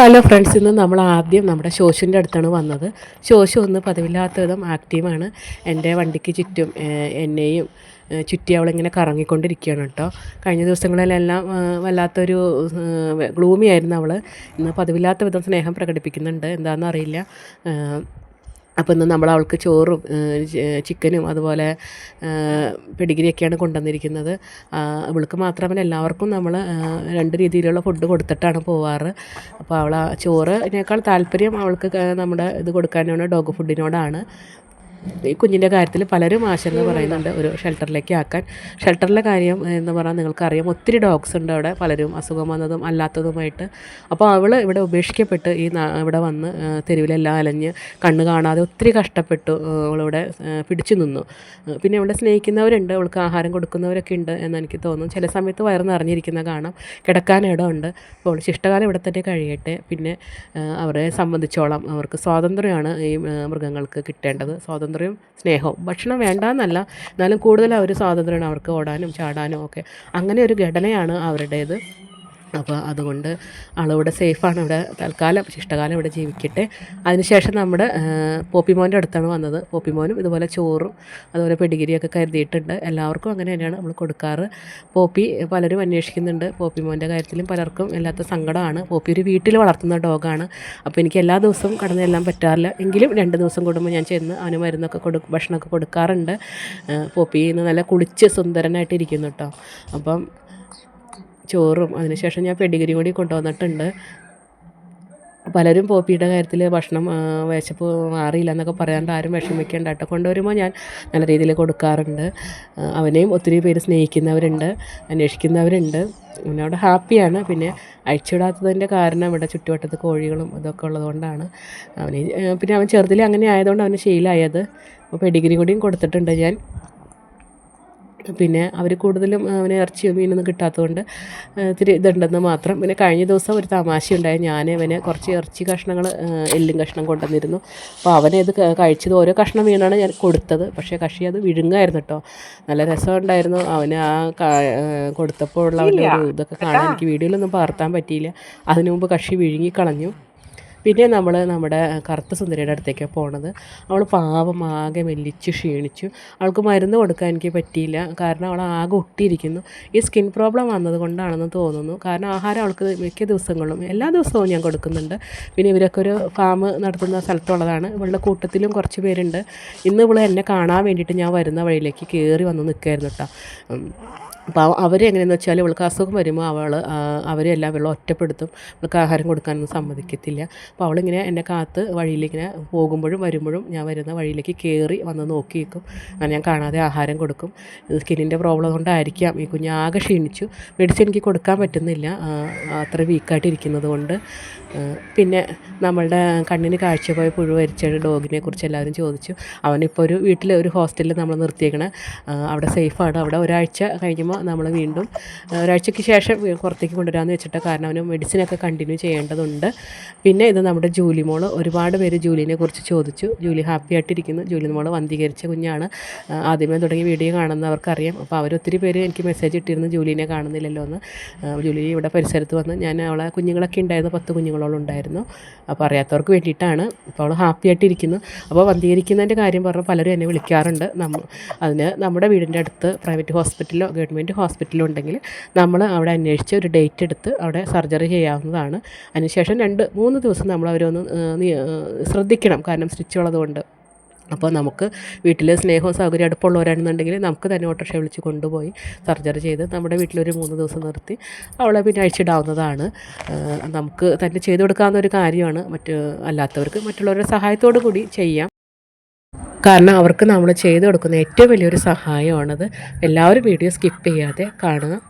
Hello friends ഇന്ന് നമ്മൾ ആദ്യം നമ്മുടെ ശോശുവിന്റെ അടുത്താണ് വന്നത്. ശോശു ഒന്ന് പതിവില്ലാത്ത വിധം ആക്റ്റീവാണ് എന്റെ വണ്ടിക്ക് ചുറ്റും എന്നെയും ചുറ്റി അവളിങ്ങനെ കറങ്ങിക്കൊണ്ടിരിക്കുകയാണ് കേട്ടോ. കഴിഞ്ഞ ദിവസങ്ങളിലെല്ലാം വല്ലാത്തൊരു ഗ്ലൂമിയായിരുന്നു അവൾ. ഇന്ന് പതിവില്ലാത്ത വിധം സ്നേഹം പ്രകടിപ്പിക്കുന്നുണ്ട്. എന്താണെന്ന് അറിയില്ല. ഏഹ്, അപ്പോൾ ഇന്ന് നമ്മൾ അവൾക്ക് ചോറും ചിക്കനും അതുപോലെ പെഡിഗിരിയൊക്കെയാണ് കൊണ്ടുവന്നിരിക്കുന്നത്. അവൾക്ക് മാത്രമല്ല എല്ലാവർക്കും നമ്മൾ രണ്ട് രീതിയിലുള്ള ഫുഡ് കൊടുത്തിട്ടാണ് പോവാറ്. അപ്പോൾ അവൾ ചോറിനേക്കാൾ താല്പര്യം അവൾക്ക് നമ്മുടെ ഇത് കൊടുക്കാനാണ് ഡോഗ് ഫുഡിനോടാണ് ഈ കുഞ്ഞിന്റെ കാര്യത്തിൽ പലരും ആശങ്ക പറയുന്നുണ്ട് ഒരു ഷെൽട്ടറിലേക്ക് ആക്കാൻ. ഷെൽട്ടറിലെ കാര്യം എന്ന് പറഞ്ഞാൽ നിങ്ങൾക്കറിയാം ഒത്തിരി ഡോഗ്സ് ഉണ്ട് അവിടെ. പലരും അസുഖം വന്നതും അല്ലാത്തതുമായിട്ട്. അപ്പോൾ അവൾ ഇവിടെ ഉപേക്ഷിക്കപ്പെട്ട് ഈ ഇവിടെ വന്ന് തെരുവിലെല്ലാം അലഞ്ഞ് കണ്ണ് കാണാതെ ഒത്തിരി കഷ്ടപ്പെട്ടു അവളിവിടെ പിടിച്ചു നിന്നു. പിന്നെ ഇവിടെ സ്നേഹിക്കുന്നവരുണ്ട് അവൾക്ക് ആഹാരം കൊടുക്കുന്നവരൊക്കെ ഉണ്ട് എന്ന് എനിക്ക് തോന്നുന്നു. ചില സമയത്ത് വയറ് നിറഞ്ഞിരിക്കുന്ന കാണാം. കിടക്കാൻ ഇടമുണ്ട്. അപ്പോൾ അവൾ ശിഷ്ടകാലം ഇവിടെ തന്നെ കഴിയട്ടെ. പിന്നെ അവരെ സംബന്ധിച്ചോളം അവർക്ക് സ്വാതന്ത്ര്യമാണ് ഈ മൃഗങ്ങൾക്ക് കിട്ടേണ്ടത്. സ്വാതന്ത്ര്യവും സ്നേഹവും. ഭക്ഷണം വേണ്ടാന്നല്ല എന്നാലും കൂടുതൽ അവർ സ്വാതന്ത്ര്യമാണ് അവർക്ക് ഓടാനും ചാടാനും ഒക്കെ. അങ്ങനെ ഒരു ഘടനയാണ് അവരുടേത്. അപ്പോൾ അതുകൊണ്ട് ആളിവിടെ സേഫാണ് ഇവിടെ തൽക്കാലം ശിഷ്ടകാലം ഇവിടെ ജീവിക്കട്ടെ. അതിനുശേഷം നമ്മുടെ പോപ്പിമോന്റെ അടുത്താണ് വന്നത്. പോപ്പിമോനും ഇതുപോലെ ചോറും അതുപോലെ പെഡിഗിരിയൊക്കെ കരുതിയിട്ടുണ്ട്. എല്ലാവർക്കും അങ്ങനെ തന്നെയാണ് നമ്മൾ കൊടുക്കാറ്. പോപ്പി പലരും അന്വേഷിക്കുന്നുണ്ട്. പോപ്പിമോന്റെ കാര്യത്തിലും പലർക്കും എല്ലാത്ത സങ്കടമാണ്. പോപ്പി ഒരു വീട്ടിൽ വളർത്തുന്ന ഡോഗാണ്. അപ്പോൾ എനിക്ക് എല്ലാ ദിവസവും കടന്നു എല്ലാം പറ്റാറില്ല. എങ്കിലും രണ്ട് ദിവസം കൂടുമ്പോൾ ഞാൻ ചെന്ന് അവന് മരുന്നൊക്കെ കൊടു ഭക്ഷണമൊക്കെ കൊടുക്കാറുണ്ട്. പോപ്പി നല്ല കുളിച്ച് സുന്ദരനായിട്ട് ഇരിക്കുന്നു കേട്ടോ. അപ്പം ചോറും അതിനുശേഷം ഞാൻ പെഡിഗിരി കൂടി കൊണ്ടുവന്നിട്ടുണ്ട്. പലരും പോപ്പിയുടെ കാര്യത്തിൽ ഭക്ഷണം വിശപ്പ് മാറിയില്ല എന്നൊക്കെ പറയാണ്ട് ആരും വിഷമിക്കേണ്ട. കേട്ടോ കൊണ്ടുവരുമ്പോൾ ഞാൻ നല്ല രീതിയിൽ കൊടുക്കാറുണ്ട്. അവനെയും ഒത്തിരി പേര് സ്നേഹിക്കുന്നവരുണ്ട് അന്വേഷിക്കുന്നവരുണ്ട്. അവനവിടെ ഹാപ്പിയാണ്. പിന്നെ അഴിച്ചിടാത്തതിന്റെ കാരണം ഇവിടെ ചുറ്റുവട്ടത്ത് കോഴികളും ഇതൊക്കെ ഉള്ളതുകൊണ്ടാണ് അവന് പിന്നെ അവൻ ചെറുതിലെ അങ്ങനെ ആയതുകൊണ്ട് അവന് ശീലമായത് അപ്പോൾ പെഡിഗ്രി കൂടിയും കൊടുത്തിട്ടുണ്ട് ഞാൻ. പിന്നെ അവർ കൂടുതലും അവന് ഇറച്ചിയോ മീനൊന്നും കിട്ടാത്തതുകൊണ്ട് ഇത്തിരി ഇതുണ്ടെന്ന് മാത്രം. പിന്നെ കഴിഞ്ഞ ദിവസം ഒരു തമാശ ഉണ്ടായി ഞാൻ അവന് കുറച്ച് ഇറച്ചി കഷ്ണങ്ങൾ എല്ലും കഷ്ണം കൊണ്ടുവന്നിരുന്നു. അപ്പോൾ അവനെ ഇത് കഴിച്ചത് ഓരോ കഷ്ണം വീണാണ് ഞാൻ കൊടുത്തത്. പക്ഷേ കഷി അത് വിഴുങ്ങായിരുന്നു കേട്ടോ നല്ല രസമുണ്ടായിരുന്നു. അവന് ആ കൊടുത്തപ്പോൾ ഉള്ള അവന്റെ ഒരു ഇതൊക്കെ കാണാൻ എനിക്ക് വീഡിയോയിലൊന്നും പകർത്താൻ പറ്റിയില്ല. അതിനു മുമ്പ് കഷി വിഴുങ്ങിക്കളഞ്ഞു പിന്നെ നമ്മൾ നമ്മുടെ കറുത്ത സുന്ദരിയുടെ അടുത്തേക്ക് പോണത്. അവൾ പാവം ആകെ മെല്ലിച്ച് ക്ഷീണിച്ചു. അവൾക്ക് മരുന്ന് കൊടുക്കാൻ എനിക്ക് പറ്റിയില്ല. കാരണം അവൾ ആകെ ഒട്ടിയിരിക്കുന്നു. ഈ സ്കിൻ പ്രോബ്ലം വന്നത് കൊണ്ടാണെന്ന് തോന്നുന്നു. കാരണം ആഹാരം അവൾക്ക് മിക്ക ദിവസങ്ങളിലും എല്ലാ ദിവസവും ഞാൻ കൊടുക്കുന്നുണ്ട്. പിന്നെ ഇവരൊക്കെ ഒരു ഫാം നടത്തുന്ന സ്ഥലത്തുള്ളതാണ്. ഇവളുടെ കൂട്ടത്തിലും കുറച്ച് പേരുണ്ട്. ഇന്ന് ഇവൾ എന്നെ കാണാൻ വേണ്ടിയിട്ട് ഞാൻ വരുന്ന വഴിയിലേക്ക് കയറി വന്ന് നിൽക്കായിരുന്നു കേട്ടോ. അപ്പോൾ അവർ എങ്ങനെയെന്ന് വെച്ചാൽ ഇവൾക്ക് അസുഖം വരുമ്പോൾ അവൾ അവരെല്ലാം വെള്ളം ഒറ്റപ്പെടുത്തും. ഇവൾക്ക് ആഹാരം കൊടുക്കാനൊന്നും സമ്മതിക്കത്തില്ല. അപ്പോൾ അവളിങ്ങനെ എന്നെ കാത്ത് വഴിയിലിങ്ങനെ പോകുമ്പോഴും വരുമ്പോഴും ഞാൻ വരുന്ന വഴിയിലേക്ക് കയറി വന്ന് നോക്കി നിൽക്കും അങ്ങനെ ഞാൻ കാണാതെ ആഹാരം കൊടുക്കും. സ്കിന്നിന്റെ പ്രോബ്ലം കൊണ്ടായിരിക്കാം ഈ കുഞ്ഞ് ആകെ ക്ഷീണിച്ചു. മെഡിസിൻ എനിക്ക് കൊടുക്കാൻ പറ്റുന്നില്ല. അത്ര വീക്കായിട്ട് ഇരിക്കുന്നത് കൊണ്ട് പിന്നെ നമ്മളുടെ കണ്ണിന് കാഴ്ച പോയ പുഴു വരിച്ച ഡോഗിനെ കുറിച്ച് എല്ലാവരും ചോദിച്ചു. അവനിപ്പോൾ ഒരു വീട്ടിൽ ഒരു ഹോസ്റ്റലിൽ നമ്മൾ നിർത്തിയേക്കണ. അവിടെ സേഫാണ്. അവിടെ ഒരാഴ്ച കഴിയുമ്പോൾ നമ്മൾ വീണ്ടും ഒരാഴ്ചയ്ക്ക് ശേഷം പുറത്തേക്ക് കൊണ്ടുവരാമെന്ന് വെച്ചിട്ട് കാരണം അവന് മെഡിസിനൊക്കെ കണ്ടിന്യൂ ചെയ്യേണ്ടതുണ്ട്. പിന്നെ ഇത് നമ്മുടെ ജൂലി മോൾ ഒരുപാട് പേര് ജൂലിനെ കുറിച്ച് ചോദിച്ചു. ജൂലി ഹാപ്പി ആയിട്ടിരിക്കുന്നു. ജൂലി മോൾ വന്ധീകരിച്ച കുഞ്ഞാണ്. ആദ്യമേ തുടങ്ങി വീഡിയോ കാണുന്നവർക്കറിയാം അപ്പോൾ അവരൊത്തിരി പേര് എനിക്ക് മെസ്സേജ് ഇട്ടിരുന്നു ജൂലിനെ കാണുന്നില്ലല്ലോ എന്ന്. ജൂലി ഇവിടെ പരിസരത്ത് വന്ന് ഞാൻ അവളെ കുഞ്ഞുങ്ങളൊക്കെ ഉണ്ടായിരുന്നു പത്ത് കുഞ്ഞുങ്ങളോളം ഉണ്ടായിരുന്നു. അപ്പോൾ അറിയാത്തവർക്ക് വേണ്ടിയിട്ടാണ് അപ്പോൾ അവൾ ഹാപ്പി ആയിട്ടിരിക്കുന്നു. അപ്പോൾ വന്ധീകരിക്കുന്നതിന്റെ കാര്യം പറഞ്ഞാൽ പലരും എന്നെ വിളിക്കാറുണ്ട്. നമ്മൾ അതിന് നമ്മുടെ വീടിന്റെ അടുത്ത് പ്രൈവറ്റ് ഹോസ്പിറ്റലോ ഗവൺമെന്റ് ഹോസ്പിറ്റലോ ഉണ്ടെങ്കിൽ നമ്മൾ അവിടെ അന്വേഷിച്ച് ഒരു ഡേറ്റ് എടുത്ത് അവിടെ സർജറി ചെയ്യാവുന്നതാണ്. അതിനുശേഷം രണ്ട് മൂന്ന് ദിവസം നമ്മൾ അവരൊന്ന് ശ്രദ്ധിക്കണം. കാരണം സ്റ്റിച്ച് ഉള്ളതുകൊണ്ട്. അപ്പോൾ നമുക്ക് വീട്ടിൽ സ്നേഹവും സൗകര്യം അടുപ്പമുള്ളവരാണെന്നുണ്ടെങ്കിൽ നമുക്ക് തന്നെ ഓട്ടോറിക്ഷ വിളിച്ച് കൊണ്ടുപോയി സർജറി ചെയ്ത് നമ്മുടെ വീട്ടിലൊരു മൂന്ന് ദിവസം നിർത്തി അവളെ പിന്നെ അഴിച്ചിടാവുന്നതാണ്. നമുക്ക് തന്നെ ചെയ്തു കൊടുക്കാവുന്ന ഒരു കാര്യമാണ്. മറ്റ് അല്ലാത്തവർക്ക് മറ്റുള്ളവരുടെ സഹായത്തോടു കൂടി ചെയ്യാം. കാരണം അവർക്ക് നമ്മൾ ചെയ്തു കൊടുക്കുന്ന ഏറ്റവും വലിയൊരു സഹായമാണത്. എല്ലാവരും വീഡിയോ സ്കിപ്പ് ചെയ്യാതെ കാണുക.